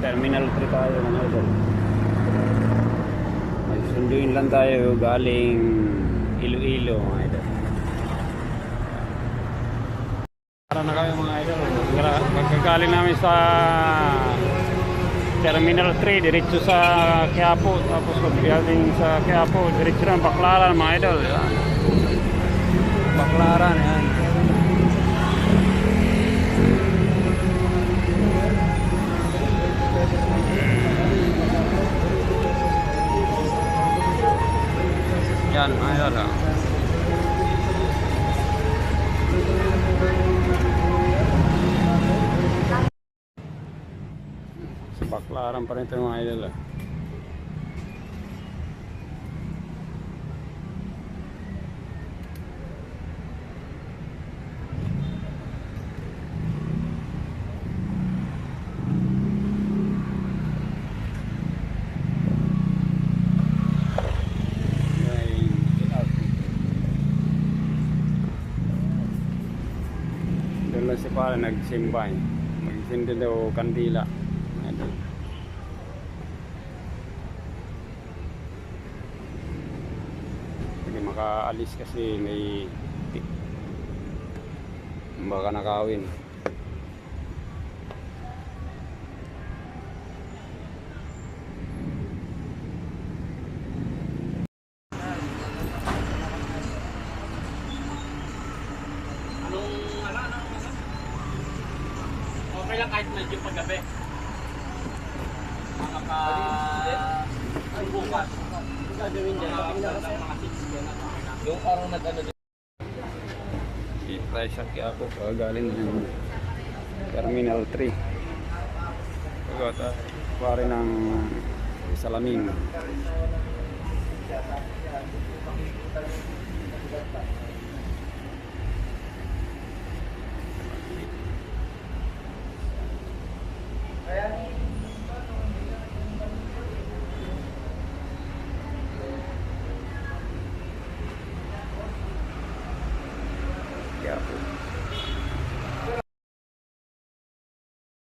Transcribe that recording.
Terminal 3 tayo mga idol. May sunduin lang tayo galing Iloilo mga idol. Para na kami mga idol. Magkagaling namin sa Terminal 3, diretso sa Quiapo. Tapos paggaling sa Quiapo, diretso na Baklaran mga idol. Yan. Baklaran yan. Yan, ayun ah. Sa baklaran pa rin ito mga idol ah. Ay, out. Si Pala nagsimbay. Magsindi daw kandila. Hindi makaalis kasi may baka nakawin. Okay lang kahit medyo paggabi. Mga ka... Ang bukas. Gagawin dyan. Mga mga 6 yan. Yung parang nag-ano din. I-try sa Quiapo galing ng Terminal 3 pagkata pare ng salamin careful.